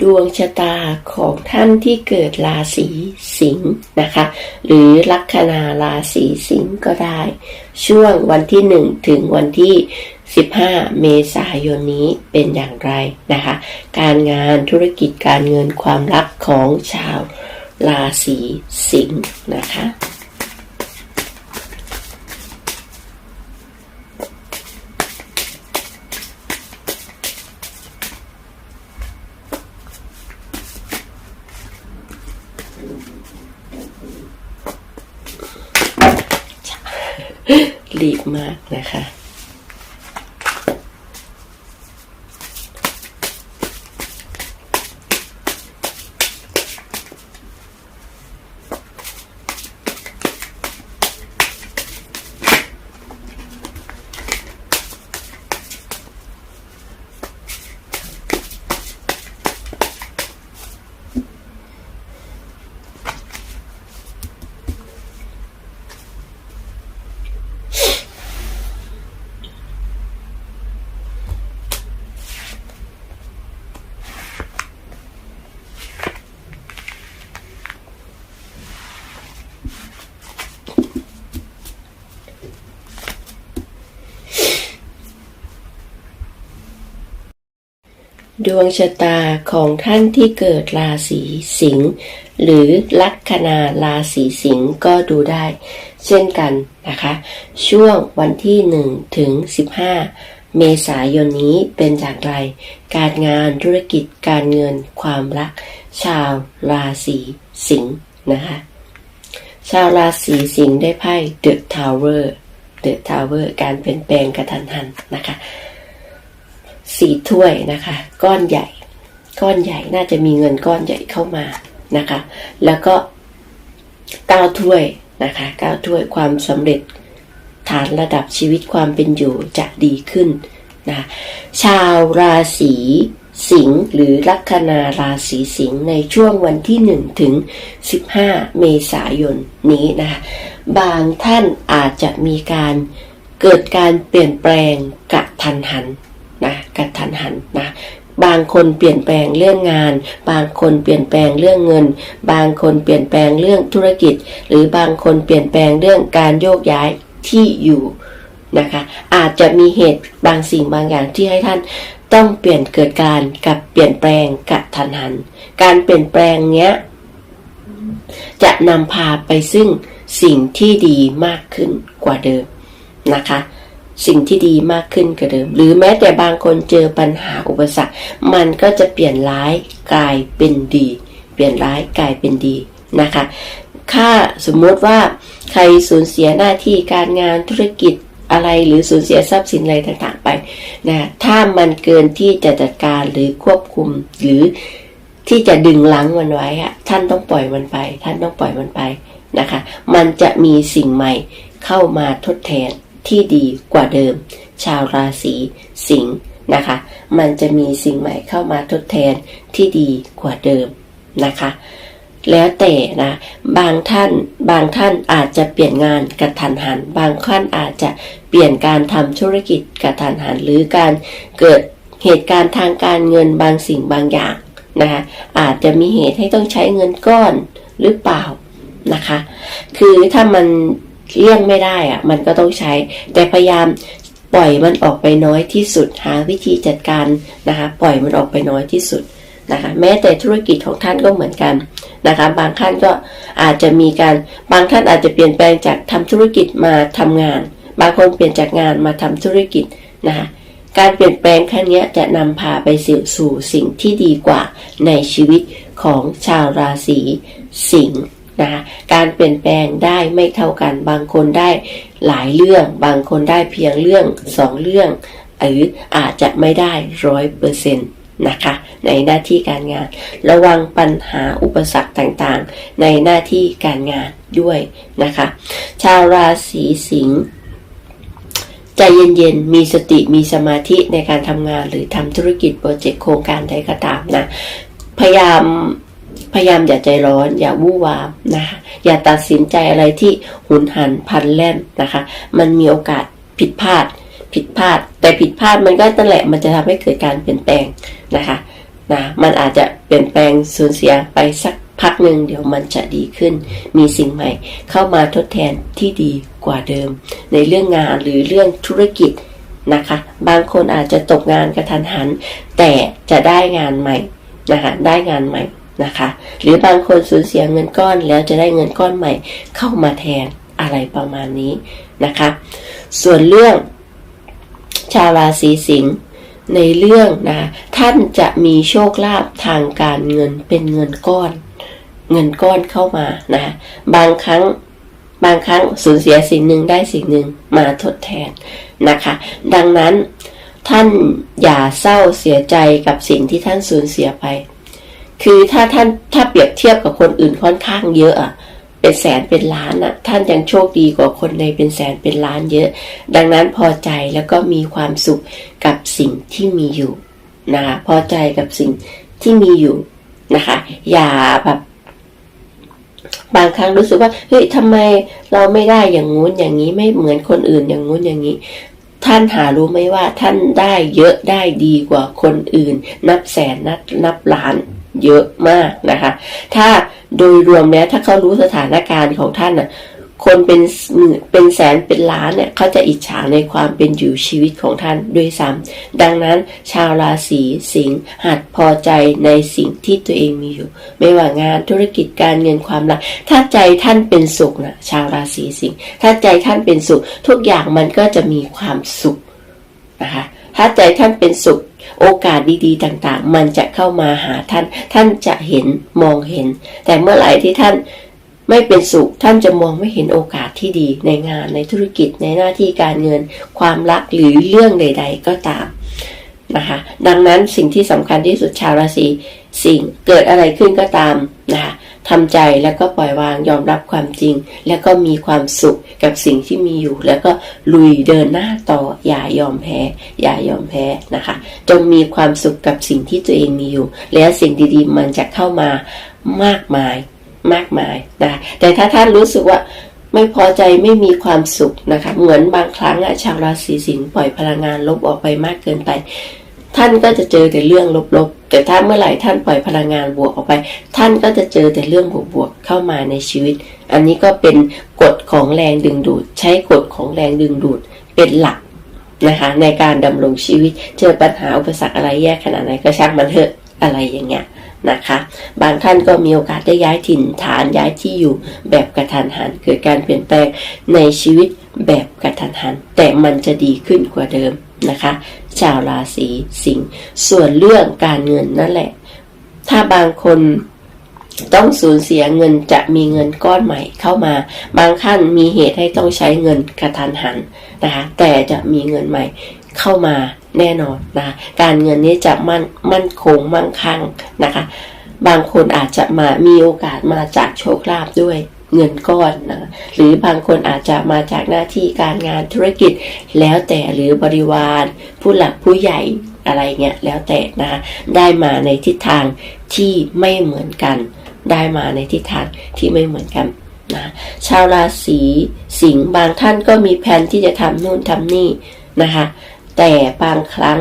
ดวงชะตาของท่านที่เกิดราศีสิงห์นะคะ หรือลัคนาราศีสิงห์ก็ได้ ช่วงวันที่ 1 ถึงวันที่ 15 เมษายนนี้เป็นอย่างไรนะคะ การงานธุรกิจการเงินความรักของชาวราศีสิงห์นะคะ ดีมากนะคะ ดวงชะตาของท่านที่เกิดราศีสิงห์หรือลัคนาราศีสิงห์ก็ดูได้ เช่นกันนะคะ ช่วงวันที่1ถึง15 เมษายนนี้เป็นอย่างไร การงานธุรกิจการเงินความรัก ชาวราศีสิงห์นะคะ ชาวราศีสิงห์ได้ไพ่ The Tower The Tower การเปลี่ยนแปลงกระทันหันนะคะ สี่ถ้วยนะคะ ก้อนใหญ่ ก้อนใหญ่น่าจะมีเงินก้อนใหญ่เข้ามานะคะ แล้วก็เก้าถ้วยนะคะเก้าถ้วยความสำเร็จฐานระดับชีวิตความเป็นอยู่จะดีขึ้นนะชาวราศีสิงห์หรือลัคนาราศีสิงห์ในช่วงวันที่ 1 ถึง 15 เมษายนนี้นะคะบางท่านอาจจะมีการเกิดการเปลี่ยนแปลงกะทันหัน นะกระทันหันนะบางคนเปลี่ยนแปลงเรื่องงาน บางคนเปลี่ยนแปลงเรื่องเงิน บางคนเปลี่ยนแปลงเรื่องธุรกิจ หรือบางคนเปลี่ยนแปลงเรื่องการโยกย้ายที่อยู่นะคะอาจจะมีเหตุบางสิ่งบางอย่างที่ให้ท่านต้องเปลี่ยนเกิดการกับเปลี่ยนแปลงกระทันหัน การเปลี่ยนแปลงเนี้ยจะนำพาไปซึ่งสิ่งที่ดีมากขึ้นกว่าเดิมนะคะ สิ่งที่ดีมากขึ้นกว่าเดิม หรือแม้แต่บางคนเจอปัญหาอุปสรรค มันก็จะเปลี่ยนร้ายกลายเป็นดี เปลี่ยนร้ายกลายเป็นดีนะคะถ้าสมมติว่าใครสูญเสียหน้าที่การงานธุรกิจอะไรหรือสูญเสียทรัพย์สินอะไรต่างๆไปนะถ้ามันเกินที่จะจัดการหรือควบคุมหรือที่จะดึงลังมันไว้อะท่านต้องปล่อยมันไป ท่านต้องปล่อยมันไปนะคะ มันจะมีสิ่งใหม่เข้ามาทดแทน ที่ดีกว่าเดิม ชาวราศีสิงห์นะคะ มันจะมีสิ่งใหม่เข้ามาทดแทนที่ดีกว่าเดิมนะคะ แล้วแต่นะบางท่านบางท่านอาจจะเปลี่ยนงานกระทันหัน บางท่านอาจจะเปลี่ยนการทำธุรกิจกระทันหัน หรือการเกิดเหตุการณ์ทางการเงินบางสิ่งบางอย่างนะคะอาจจะมีเหตุให้ต้องใช้เงินก้อนหรือเปล่านะคะ คือถ้ามัน เลี่ยงไม่ได้อะมันก็ต้องใช้ แต่พยายามปล่อยมันออกไปน้อยที่สุด หาวิธีจัดการนะคะ ปล่อยมันออกไปน้อยที่สุดนะคะ แม้แต่ธุรกิจของท่านก็เหมือนกันนะคะ บางท่านก็อาจจะมีการ บางท่านอาจจะเปลี่ยนแปลงจากทำธุรกิจมาทำงาน บางคนเปลี่ยนจากงานมาทำธุรกิจนะคะการเปลี่ยนแปลงครั้งนี้จะนำพาไปสสู่สิ่งที่ดีกว่าในชีวิตของชาวราศีสิงห์ นะคะการเปลี่ยนแปลงได้ไม่เท่ากัน บางคนได้หลายเรื่อง บางคนได้เพียงเรื่องสองเรื่องหรืออาจจะไม่ได้ร้อยเปอร์เซ็นต์นะคะในหน้าที่การงาน ระวังปัญหาอุปสรรคต่างๆ ในหน้าที่การงานด้วยนะคะ ชาวราศีสิงห์ใจเย็นๆ มีสติมีสมาธิในการทำงานหรือทำธุรกิจโปรเจกต์โครงการใดก็ตามนะ พยายาม พยายามอย่าใจร้อน อย่าวู่วามนะคะอย่าตัดสินใจอะไรที่หุนหันพันแล่นนะคะ มันมีโอกาสผิดพลาด ผิดพลาด แต่ผิดพลาดมันก็นั่นแหละมันจะทำให้เกิดการเปลี่ยนแปลงนะคะนะมันอาจจะเปลี่ยนแปลงสูญเสียไปสักพักหนึ่งเดี๋ยวมันจะดีขึ้น มีสิ่งใหม่ เข้ามาทดแทนที่ดีกว่าเดิม ในเรื่องงานหรือเรื่องธุรกิจนะคะ บางคนอาจจะตกงานกระทันหัน แต่จะได้งานใหม่นะคะ ได้งานใหม่ นะคะ หรือบางคนสูญเสียเงินก้อนแล้วจะได้เงินก้อนใหม่เข้ามาแทนอะไรประมาณนี้นะคะ ส่วนเรื่องชาวราศีสิงห์ในเรื่องนะท่านจะมีโชคลาภทางการเงินเป็นเงินก้อน เงินก้อนเข้ามานะบางครั้งบางครั้งสูญเสียสิ่งหนึ่งได้สิ่งหนึ่งมาทดแทนนะคะ ดังนั้นท่านอย่าเศร้าเสียใจกับสิ่งที่ท่านสูญเสียไป คือถ้าท่านถ้าเปรียบเทียบกับคนอื่นค่อนข้างเยอะอะเป็นแสนเป็นล้านอะท่านยังโชคดีกว่าคนในเป็นแสนเป็นล้านเยอะ ดังนั้นพอใจแล้วก็มีความสุขกับสิ่งที่มีอยู่นะคะพอใจกับสิ่งที่มีอยู่นะคะ อย่าแบบบางครั้งรู้สึกว่าเฮ้ยทำไมเราไม่ได้อย่างงู้นอย่างนี้ไม่เหมือนคนอื่นอย่างงู้นอย่างนี้ ท่านหารู้ไหมว่าท่านได้เยอะได้ดีกว่าคนอื่น นับแสนนับนับล้าน เยอะมากนะคะ ถ้าโดยรวมแล้วถ้าเขารู้สถานการณ์ของท่านน่ะคนเป็นหมื่นเป็นแสนเป็นล้านเนี่ยเขาจะอิจฉาในความเป็นอยู่ชีวิตของท่านด้วยซ้ำดังนั้นชาวราศีสิงห์หัดพอใจในสิ่งที่ตัวเองมีอยู่ ไม่ว่างานธุรกิจการเงินความรัก ถ้าใจท่านเป็นสุขนะชาวราศีสิงห์ถ้าใจท่านเป็นสุข ทุกอย่างมันก็จะมีความสุขนะคะ ถ้าใจท่านเป็นสุข โอกาสดีๆ ต่างๆ มันจะเข้ามาหาท่าน ท่านจะเห็นมองเห็น แต่เมื่อไหร่ที่ท่านไม่เป็นสุข ท่านจะมองไม่เห็นโอกาสที่ดีในงานในธุรกิจในหน้าที่การเงิน ความรักหรือเรื่องใด ๆ ก็ตามนะคะดังนั้นสิ่งที่สำคัญที่สุดชาวราศีสิ่งเกิดอะไรขึ้นก็ตามนะคะ ทำใจแล้วก็ปล่อยวางยอมรับความจริง แล้วก็มีความสุขกับสิ่งที่มีอยู่ แล้วก็ลุยเดินหน้าต่ออย่ายอมแพ้ อย่ายอมแพ้นะคะ จงมีความสุขกับสิ่งที่ตัวเองมีอยู่ แล้วสิ่งดีๆ มันจะเข้ามามากมายมากมายนะแต่ถ้าท่านรู้สึกว่าไม่พอใจไม่มีความสุขนะคะ เหมือนบางครั้งอะชาวราศีสิงห์ปล่อยพลังงานลบออกไปมากเกินไป ท่านก็จะเจอแต่เรื่องลบ แต่ถ้าเมื่อไหร่ท่านปล่อยพลังงานบวกออกไป ท่านก็จะเจอแต่เรื่องบวกๆเข้ามาในชีวิต อันนี้ก็เป็นกฎของแรงดึงดูด ใช้กฎของแรงดึงดูดเป็นหลักนะคะในการดำรงชีวิตเจอปัญหาอุปสรรคอะไรแย่ขนาดไหนก็ช่างมันเถอะอะไรอย่างเงี้ยนะคะ บางท่านก็มีโอกาสได้ย้ายถิ่นฐานย้ายที่อยู่แบบกระทันหันเกิดการเปลี่ยนแปลงในชีวิตแบบกระทันหัน แต่มันจะดีขึ้นกว่าเดิมนะคะ ชาวราศีสิงห์ส่วนเรื่องการเงินนั่นแหละ ถ้าบางคนต้องสูญเสียเงินจะมีเงินก้อนใหม่เข้ามา บางท่านมีเหตุให้ต้องใช้เงินกระทันหันนะคะแต่จะมีเงินใหม่เข้ามาแน่นอนนะคะการเงินนี้จะมั่นมั่นคงมั่งคั่งนะคะ บางคนอาจจะมามีโอกาสมาจากโชคลาภด้วย เงินก้อนนะหรือบางคนอาจจะมาจากหน้าที่การงานธุรกิจ แล้วแต่หรือบริวาร ผู้หลักผู้ใหญ่อะไรเงี้ยแล้วแต่นะได้มาในทิศทางที่ไม่เหมือนกัน ได้มาในทิศทางที่ไม่เหมือนกันนะชาวราศีสิงห์บางท่านก็มีแผนที่จะทำนู่นทำนี่นะคะแต่บางครั้ง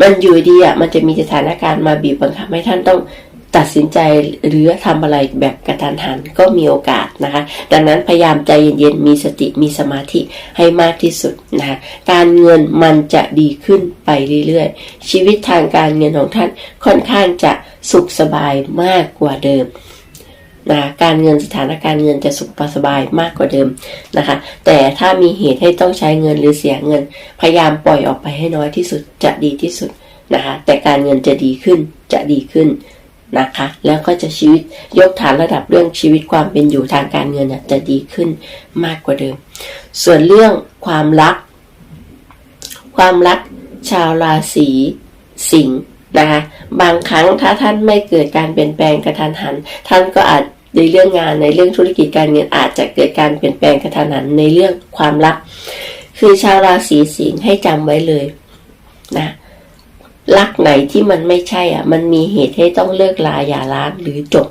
มันอยู่ดีอะมันจะมีสถานการณ์มาบีบบังคับให้ท่านต้อง ตัดสินใจหรือทำอะไรแบบกระทันหันก็มีโอกาสนะคะ ดังนั้นพยายามใจเย็นๆ มีสติมีสมาธิให้มากที่สุดนะคะการเงินมันจะดีขึ้นไปเรื่อยๆ ชีวิตทางการเงินของท่านค่อนข้างจะสุขสบายมากกว่าเดิมนะการเงินสถานการณ์เงินจะสุขสบายมากกว่าเดิมนะคะ แต่ถ้ามีเหตุให้ต้องใช้เงินหรือเสียเงิน พยายามปล่อยออกไปให้น้อยที่สุดจะดีที่สุดนะคะ แต่การเงินจะดีขึ้นจะดีขึ้น นะคะ แล้วก็จะชีวิตยกฐานระดับเรื่องชีวิตความเป็นอยู่ทางการเงินจะดีขึ้นมากกว่าเดิม ส่วนเรื่องความรัก ความรักชาวราศีสิงห์นะคะบางครั้งถ้าท่านไม่เกิดการเปลี่ยนแปลงกระทันหัน ท่านก็อาจในเรื่องงานในเรื่องธุรกิจการเงินอาจจะเกิดการเปลี่ยนแปลงกระทันหันในเรื่องความรัก คือชาวราศีสิงห์ให้จำไว้เลยนะ รักไหนที่มันไม่ใช่อะ มันมีเหตุให้ต้องเลิกลาอย่าร้างหรือจบ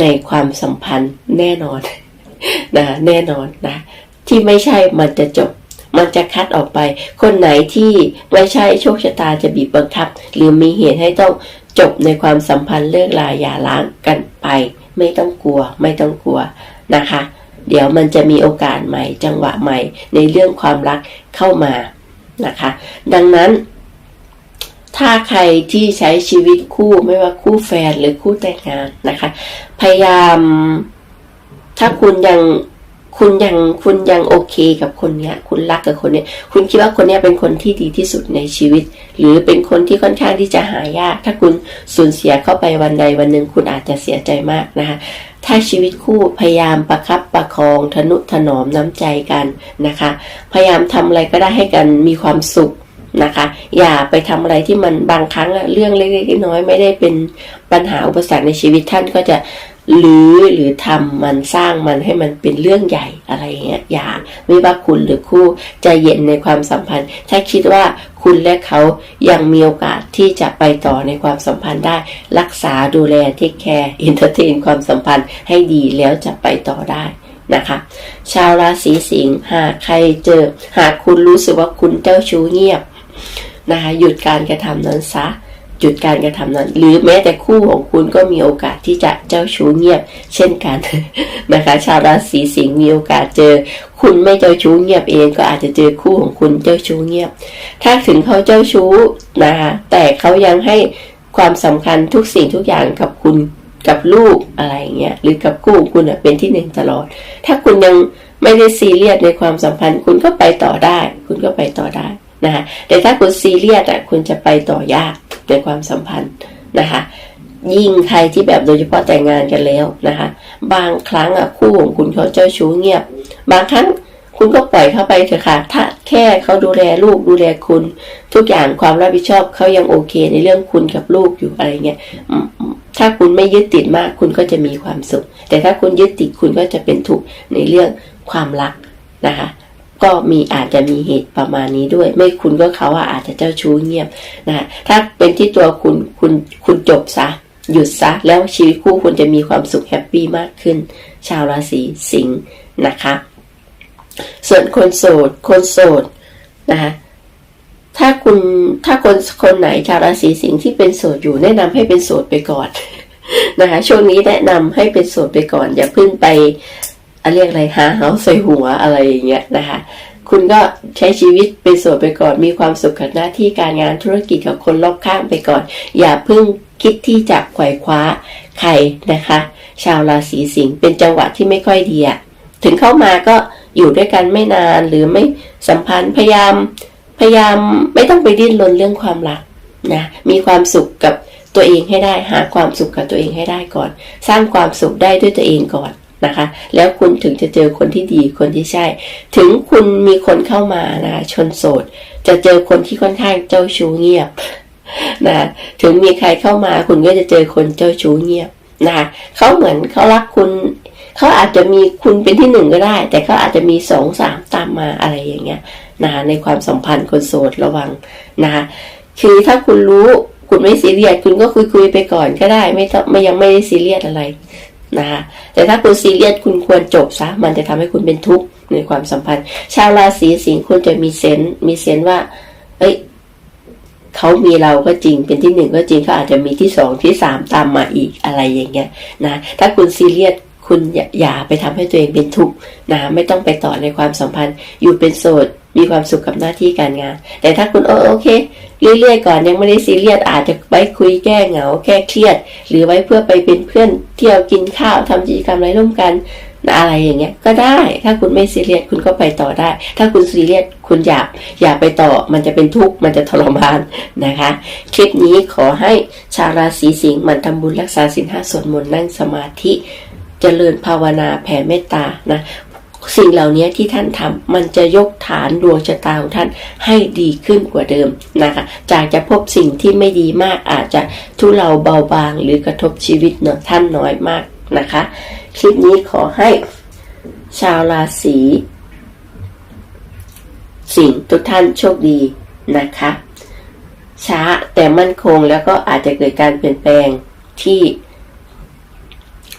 ในความสัมพันธ์แน่นอนนะแน่นอนนะ ที่ไม่ใช่มันจะจบ มันจะคัดออกไป คนไหนที่ไม่ใช่โชคชะตาจะบีบบังคับ หรือมีเหตุให้ต้องจบในความสัมพันธ์เลิกลาอย่าล้างกันไป ไม่ต้องกลัว ไม่ต้องกลัวนะคะ เดี๋ยวมันจะมีโอกาสใหม่ จังหวะใหม่ในเรื่องความรักเข้ามานะคะ ดังนั้น ถ้าใครที่ใช้ชีวิตคู่ไม่ว่าคู่แฟนหรือคู่แต่งงานนะคะ พยายาม ถ้าคุณยังคุณยังคุณยังโอเคกับคนเนี้ย คุณรักกับคนเนี้ย คุณคิดว่าคนเนี้ยเป็นคนที่ดีที่สุดในชีวิต หรือเป็นคนที่ค่อนข้างที่จะหายาก ถ้าคุณสูญเสียเข้าไปวันใดวันหนึ่งคุณอาจจะเสียใจมากนะคะ ถ้าชีวิตคู่พยายามประคับประคองทนุถนอมน้ำใจกันนะคะ พยายามทำอะไรก็ได้ให้กันมีความสุข นะคะ อย่าไปทำอะไรที่มันบางครั้งอะเรื่องเล็กๆน้อยๆไม่ได้เป็นปัญหาอุปสรรคในชีวิตท่านก็จะหรือหรือทำมันสร้างมันให้มันเป็นเรื่องใหญ่อะไรเงี้ยอย่าไม่ว่าคุณหรือคู่ใจเย็นในความสัมพันธ์ ถ้าคิดว่าคุณและเขายังมีโอกาสที่จะไปต่อในความสัมพันธ์ได้ รักษาดูแลเทคแคร์อินเตอร์เทนความสัมพันธ์ให้ดีแล้วจะไปต่อได้นะคะ ชาวราศีสิงห์หากใครเจอ หากคุณรู้สึกว่าคุณเจ้าชู้เงียบ นะคะหยุดการกระทำนั้นซะหยุดการกระทำนั้น หรือแม้แต่คู่ของคุณก็มีโอกาสที่จะเจ้าชู้เงียบ เช่นกันนะคะชาวราศีสิงห์มีโอกาสเจอ คุณไม่เจ้าชู้เงียบเองก็อาจจะเจอคู่ของคุณเจ้าชู้เงียบ ถ้าถึงเขาเจ้าชู้นะคะแต่เขายังให้ความสำคัญทุกสิ่งทุกอย่างกับคุณกับลูกอะไรเงี้ยหรือกับคู่ของคุณเป็นที่หนึ่งตลอด ถ้าคุณยังไม่ได้ซีเรียสในความสัมพันธ์ คุณก็ไปต่อได้ คุณก็ไปต่อได้ นะคะแต่ถ้าคุณซีเรียสอะคุณจะไปต่อยากในความสัมพันธ์นะคะยิ่งใครที่แบบโดยเฉพาะแต่งงานกันแล้วนะคะ บางครั้งอะคู่ของคุณเขาเจ้าชู้เงียบ บางครั้งคุณก็ปล่อยเขาไปเถอะค่ะ ถ้าแค่เขาดูแลลูกดูแลคุณ ทุกอย่างความรับผิดชอบเขายังโอเคในเรื่องคุณกับลูกอยู่อะไรเงี้ยถ้าคุณไม่ยึดติดมากคุณก็จะมีความสุข แต่ถ้าคุณยึดติดคุณก็จะเป็นทุกข์ในเรื่องความรักนะคะ ก็มีอาจจะมีเหตุประมาณนี้ด้วย ไม่คุณก็เขาอาจจะเจ้าชู้เงียบนะถ้าเป็นที่ตัวคุณคุณคุณจบซะหยุดซะแล้วชีวิตคู่คุณจะมีความสุขแฮปปี้มากขึ้น ชาวราศีสิงห์นะคะ ส่วนคนโสดคนโสดนะคะถ้าคุณถ้าคนคนไหนชาวราศีสิงห์ที่เป็นโสดอยู่แนะนำให้เป็นโสดไปก่อนนะคะช่วงนี้แนะนำให้เป็นโสดไปก่อน อย่าเพิ่งไป เรียกอะไรหาเฮาใส่หัวอะไรอย่างเงี้ยนะคะ คุณก็ใช้ชีวิตเป็นโสดไปก่อนมีความสุขกับหน้าที่การงานธุรกิจกับคนรอบข้างไปก่อน อย่าเพิ่งคิดที่จะไขว่คว้าใครนะคะ ชาวราศีสิงห์เป็นจังหวะที่ไม่ค่อยดีอะถึงเข้ามาก็อยู่ด้วยกันไม่นานหรือไม่สัมพันธ์พยายามพยายามไม่ต้องไปดิ้นรนเรื่องความรักนะมีความสุขกับตัวเองให้ได้หาความสุขกับตัวเองให้ได้ก่อน สร้างความสุขได้ด้วยตัวเองก่อน นะคะ แล้วคุณถึงจะเจอคนที่ดีคนที่ใช่ ถึงคุณมีคนเข้ามานะชนโสด จะเจอคนที่ค่อนข้างเจ้าชู้เงียบนะถึงมีใครเข้ามาคุณก็จะเจอคนเจ้าชู้เงียบนะเขาเหมือนเขารักคุณเขาอาจจะมีคุณเป็นที่หนึ่งก็ได้ แต่เขาอาจจะมีสองสามตามมาอะไรอย่างเงี้ยนะคะในความสัมพันธ์คนโสดระวังนะคะคือถ้าคุณรู้คุณไม่ซีเรียสคุณก็คุยคุยไปก่อนก็ได้ ไม่ต้องไม่ยังไม่ได้ซีเรียสอะไร นะคะแต่ถ้าคุณซีเรียสคุณควรจบซะมันจะทำให้คุณเป็นทุกข์ในความสัมพันธ์ ชาวราศีสิงห์คุณจะมีเซนส์มีเซนส์ว่า เอ้ยเขามีเราก็จริงเป็นที่หนึ่งก็จริงเขาอาจจะมีที่สองที่สามตามมาอีกอะไรอย่างเงี้ยนะถ้าคุณซีเรียสคุณอย่าอย่าไปทำให้ตัวเองเป็นทุกข์นะไม่ต้องไปต่อในความสัมพันธ์ อยู่เป็นโสด มีความสุขกับหน้าที่การงาน แต่ถ้าคุณโอโอเค เรื่อยๆก่อนยังไม่ได้ซีเรียสอาจจะไว้คุยแก้เหงาแก้เครียด หรือไว้เพื่อไปเป็นเพื่อนเที่ยวกินข้าวทำกิจกรรมอะไรร่วมกันอะไรอย่างเงี้ยก็ได้ ถ้าคุณไม่ซีเรียสคุณก็ไปต่อได้ ถ้าคุณซีเรียสคุณอยากอยากไปต่อ มันจะเป็นทุกข์มันจะทรมานนะคะ คลิปนี้ขอให้ชาวราศีสิงห์หมันทำบุญรักษาสินห้าสวดมนต์นั่งสมาธิเจริญภาวนาแผ่เมตตานะ สิ่งเหล่านี้ที่ท่านทำมันจะยกฐานดวงชะตาของท่านให้ดีขึ้นกว่าเดิมนะคะจากจะพบสิ่งที่ไม่ดีมากอาจจะทุเลาเบาบางหรือกระทบชีวิตเนอะท่านน้อยมากนะคะ คลิปนี้ขอให้ชาวราศีสิงทุกท่านโชคดีนะคะ ช้าแต่มั่นคงแล้วก็อาจจะเกิดการเปลี่ยนแปลงที่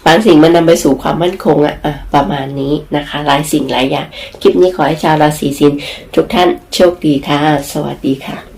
บางสิ่งมันนำไปสู่ความมั่นคงอะอะประมาณนี้นะคะ หลายสิ่งหลายอย่าง คลิปนี้ขอให้ชาวราศีสิงห์ทุกท่านโชคดีค่ะ สวัสดีค่ะ